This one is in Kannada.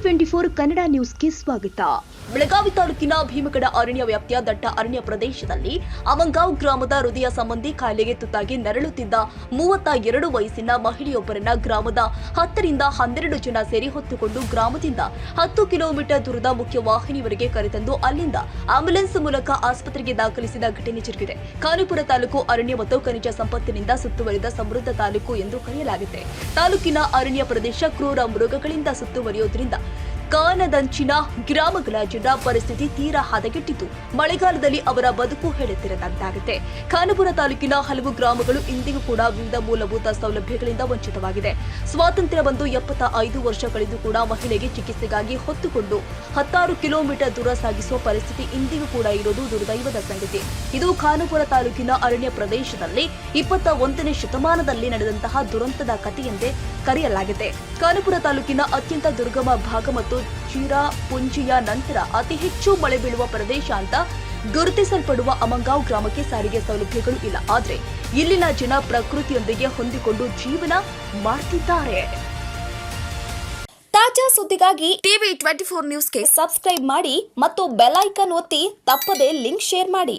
ಟ್ವೆಂಟಿ ಫೋರ್ ಕನ್ನಡ ನ್ಯೂಸ್ಗೆ ಸ್ವಾಗತ. ಬೆಳಗಾವಿ ತಾಲೂಕಿನ ಭೀಮಗಡ ಅರಣ್ಯ ವ್ಯಾಪ್ತಿಯ ದಟ್ಟ ಅರಣ್ಯ ಪ್ರದೇಶದಲ್ಲಿ ಅವಂಗಾವ್ ಗ್ರಾಮದ ಹೃದಯ ಸಂಬಂಧಿ ಕಾಯಿಲೆಗೆ ತುತ್ತಾಗಿ ನರಳುತ್ತಿದ್ದ ಮೂವತ್ತ ಎರಡು ವಯಸ್ಸಿನ ಮಹಿಳೆಯೊಬ್ಬರನ್ನ ಗ್ರಾಮದ ಹತ್ತರಿಂದ ಹನ್ನೆರಡು ಜನ ಸೇರಿ ಹೊತ್ತುಕೊಂಡು ಗ್ರಾಮದಿಂದ ಹತ್ತು ಕಿಲೋಮೀಟರ್ ದೂರದ ಮುಖ್ಯ ವಾಹಿನಿವರೆಗೆ ಕರೆತಂದು ಅಲ್ಲಿಂದ ಆಂಬ್ಯುಲೆನ್ಸ್ ಮೂಲಕ ಆಸ್ಪತ್ರೆಗೆ ದಾಖಲಿಸಿದ ಘಟನೆ ಜರುಗಿದೆ. ಖಾನಾಪುರ ತಾಲೂಕು ಅರಣ್ಯ ಮತ್ತು ಖನಿಜ ಸಂಪತ್ತಿನಿಂದ ಸುತ್ತುವರಿದ ಸಮೃದ್ಧ ತಾಲೂಕು ಎಂದು ಕರೆಯಲಾಗಿದೆ ತಾಲೂಕಿನ ಅರಣ್ಯ ಪ್ರದೇಶ ಕ್ರೂರ ಮೃಗಗಳಿಂದ ಸುತ್ತುವರಿಯೋದ್ರಿಂದ ಕಾನದಂಚಿನ ಗ್ರಾಮಗಳ ಜನ ಪರಿಸ್ಥಿತಿ ತೀರಾ ಹದಗೆಟ್ಟಿತು. ಮಳೆಗಾಲದಲ್ಲಿ ಅವರ ಬದುಕು ಹೇಳುತ್ತಿರದಂತಾಗಿದೆ ಖಾನಪುರ ತಾಲೂಕಿನ ಹಲವು ಗ್ರಾಮಗಳು ಇಂದಿಗೂ ಕೂಡ ವಿವಿಧ ಮೂಲಭೂತ ಸೌಲಭ್ಯಗಳಿಂದ ವಂಚಿತವಾಗಿದೆ. ಸ್ವಾತಂತ್ರ್ಯ ಬಂದು ಎಪ್ಪತ್ತ ಐದು ವರ್ಷ ಕೂಡ ಮಹಿಳೆಗೆ ಚಿಕಿತ್ಸೆಗಾಗಿ ಹೊತ್ತುಕೊಂಡು ಹತ್ತಾರು ಕಿಲೋಮೀಟರ್ ದೂರ ಸಾಗಿಸುವ ಪರಿಸ್ಥಿತಿ ಇಂದಿಗೂ ಕೂಡ ಇರೋದು ದುರ್ದೈವದ ಸಂಗತಿ. ಇದು ಖಾನಪುರ ತಾಲೂಕಿನ ಅರಣ್ಯ ಪ್ರದೇಶದಲ್ಲಿ ಇಪ್ಪತ್ತ ಒಂದನೇ ಶತಮಾನದಲ್ಲಿ ನಡೆದಂತಹ ದುರಂತದ ಕಥೆಯೆಂದೇ ಕರೆಯಲಾಗಿದೆ. ಖಾನಪುರ ತಾಲೂಕಿನ ಅತ್ಯಂತ ದುರ್ಗಮ ಭಾಗ ಮತ್ತು ಚಿರಾ, ಪುಂಜಿಯ ನಂತರ ಅತಿ ಹೆಚ್ಚು ಮಳೆ ಬೀಳುವ ಪ್ರದೇಶ ಅಂತ ಗುರುತಿಸಲ್ಪಡುವ ಅಮಂಗಾವ್ ಗ್ರಾಮಕ್ಕೆ ಸಾರಿಗೆ ಸೌಲಭ್ಯಗಳು ಇಲ್ಲ. ಆದರೆ ಇಲ್ಲಿನ ಜನ ಪ್ರಕೃತಿಯೊಂದಿಗೆ ಹೊಂದಿಕೊಂಡು ಜೀವನ ಮಾಡ್ತಿದ್ದಾರೆ. ತಾಜಾ ಸುದ್ದಿಗಾಗಿ ಟಿವಿ ಟ್ವೆಂಟಿ ಫೋರ್ ನ್ಯೂಸ್ಗೆ ಸಬ್ಸ್ಕ್ರೈಬ್ ಮಾಡಿ ಮತ್ತು ಬೆಲ್ ಐಕನ್ ಒತ್ತಿ ತಪ್ಪದೇ ಲಿಂಕ್ ಶೇರ್ ಮಾಡಿ.